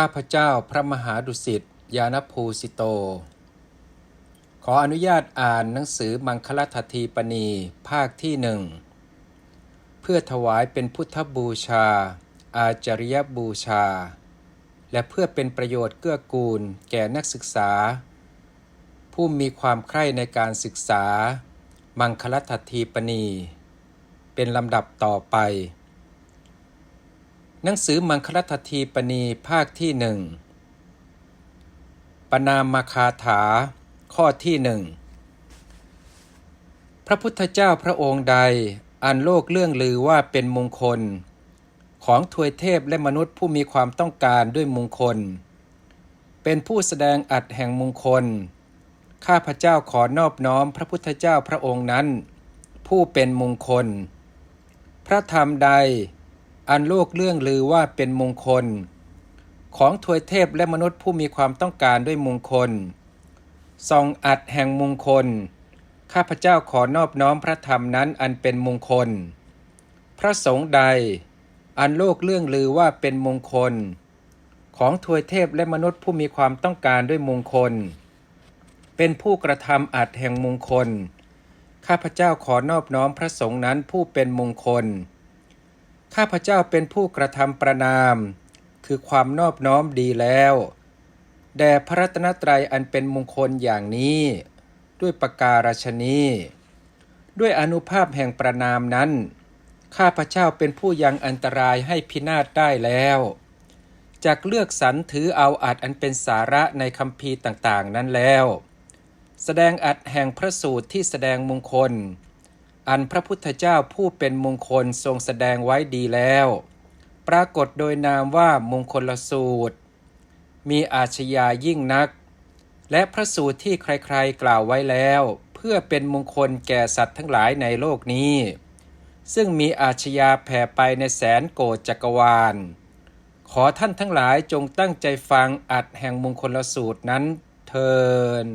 ข้าพเจ้าพระมหาดุสิตยานภูสิโต ขออนุญาตอ่านหนังสือมังคลททีปณีภาคที่หนึ่ง เพื่อถวายเป็นพุทธบูชา อาจาริยบูชา และเพื่อเป็นประโยชน์เกื้อกูลแก่นักศึกษา ผู้มีความใคร่ในการศึกษา มังคลททีปณี เป็นลำดับต่อไป หนังสือมังคลททีปณีภาคที่หนึ่งปนามคาถา ข้อที่หนึ่งพระพุทธเจ้าพระองค์ใด อันโลกเรื่องลือว่าเป็นมงคล ของทวยเทพและมนุษย์ผู้มีความต้องการด้วยมงคล เป็นผู้แสดงอัดแห่งมงคล ข้าพเจ้าขอนอบน้อมพระพุทธเจ้าพระองค์นั้น ผู้เป็นมงคล พระธรรมใด อันโลกเรื่องลือว่าเป็นมงคล ของทวยเทพและมนุษย์ผู้มีความต้องการด้วยมงคลส่องอัดแห่งมงคล ข้าพเจ้าขอนอบน้อมพระธรรมนั้นอันเป็นมงคล พระสงฆ์ใด อันโลกเรื่องลือว่าเป็นมงคล ของทวยเทพและมนุษย์ผู้มีความต้องการด้วยมงคล เป็นผู้กระทำอัดแห่งมงคล ข้าพเจ้าขอนอบน้อมพระสงฆ์นั้นผู้เป็นมงคล ข้าพเจ้าเป็นผู้กระทำประนาม คือความนอบน้อมดีแล้วแด่พระรัตนตรัยอันเป็นมงคลอย่างนี้ ด้วยประการฉนี้ด้วยอนุภาพแห่งประนามนั้น ข้าพเจ้าเป็นผู้ยังอันตรายให้พินาศได้แล้วจากเลือกสรรถือเอาอัดอันเป็นสาระในคำพีต่างๆนั้นแล้ว แสดงอัดแห่งพระสูตรที่แสดงมงคล อันพระพุทธเจ้าผู้เป็นมงคลทรงแสดงไว้ดีแล้ว ปรากฏโดยนามว่ามงคลสูตร มีอาชญายิ่งนัก และพระสูตรที่ใครๆกล่าวไว้แล้ว เพื่อเป็นมงคลแก่สัตว์ทั้งหลายในโลกนี้ ซึ่งมีอาชญาแผ่ไปในแสนโกฏจักรวาล ขอท่านทั้งหลายจงตั้งใจฟังอัดแห่งมงคลสูตรนั้นเทิน